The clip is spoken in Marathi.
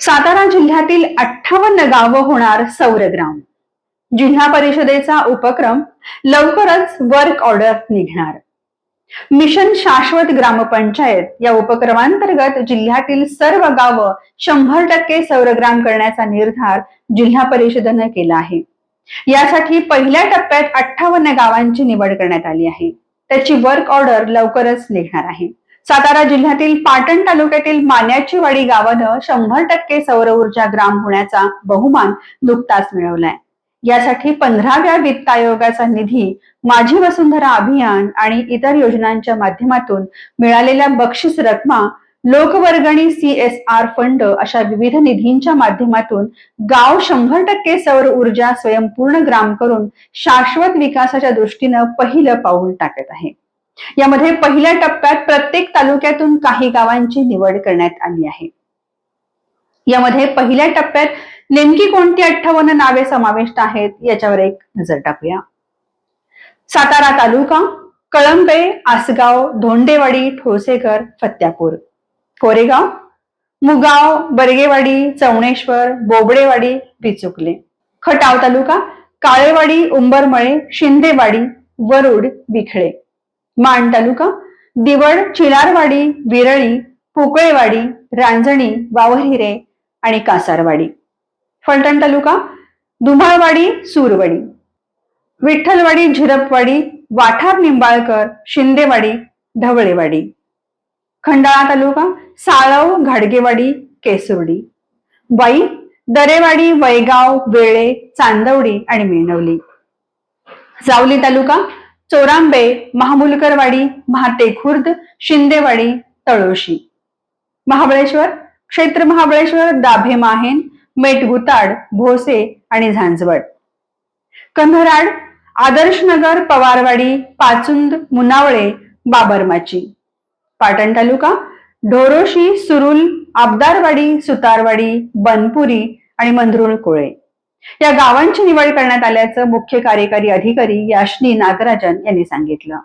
सातारा जिल्ह्यातील अठ्ठावन्न गावं होणार सौरग्राम. जिल्हा परिषदेचा उपक्रम लवकरच वर्क ऑर्डर निघणार. मिशन शाश्वत ग्रामपंचायत या उपक्रमांतर्गत जिल्ह्यातील सर्व गावं शंभर टक्के सौरग्राम करण्याचा निर्धार जिल्हा परिषदेनं केला आहे. यासाठी पहिल्या टप्प्यात अठ्ठावन्न गावांची निवड करण्यात आली आहे. त्याची वर्क ऑर्डर लवकरच निघणार आहे. सातारा जिल्ह्यातील पाटण तालुक्यातील मान्याचीवाडी गावानं शंभर टक्के सौर ऊर्जा ग्राम होण्याचा बहुमान नुकताच मिळवलाय. यासाठी पंधराव्या वित्त आयोगाचा निधी माझी वसुंधरा अभियान आणि इतर योजनांच्या माध्यमातून मिळालेल्या बक्षीस रकमा लोकवर्गणी सी एस आर फंड अशा विविध निधींच्या माध्यमातून गाव शंभर टक्के सौर ऊर्जा स्वयंपूर्ण ग्राम करून शाश्वत विकासाच्या दृष्टीनं पहिलं पाऊल टाकत आहे. यामध्ये पहिल्या टप्प्यात प्रत्येक तालुक्यातून काही गावांची निवड करण्यात आली आहे. यामध्ये पहिल्या टप्प्यात नेमकी कोणती अठ्ठावन्न नावे समाविष्ट आहेत याच्यावर एक नजर टाकूया. सातारा तालुका कळंबे आसगाव धोंडेवाडी ठोसेकर फत्यापूर. कोरेगाव मुगाव बर्गेवाडी चवणेश्वर बोबडेवाडी बिचुकले. खटाव तालुका काळेवाडी उंबरमळे शिंदेवाडी वरुड बिखळे माण तालुका दिवड चिलारवाडी विरळी पोकळेवाडी रांजणी वावहिरे आणि कासारवाडी. फलटण तालुका धुमाळवाडी सूरवाडी. विठ्ठलवाडी झिरपवाडी वाठार निंबाळकर शिंदेवाडी ढवळेवाडी. खंडाळा तालुका साळव घाडगेवाडी केसुर्डी वाई दरेवाडी वैगाव वेळे चांदवडी आणि मेणवली जावली तालुका चोरांबे महामुलकरवाडी महाते खुर्द शिंदेवाडी तळोशी. महाबळेश्वर क्षेत्र महाबळेश्वर दाभे माहेन मेटगुताड भोसे आणि झांजवड. कंधराड आदर्शनगर पवारवाडी पाचुंद मुनावळे बाबरमाची. पाटण तालुका ढोरोशी सुरुल आबदारवाडी सुतारवाडी बनपुरी आणि मंदरुळ कोळे. या गावांची निवड करण्यात आल्याचं मुख्य कार्यकारी अधिकारी याशनी नागराजन यांनी सांगितलं.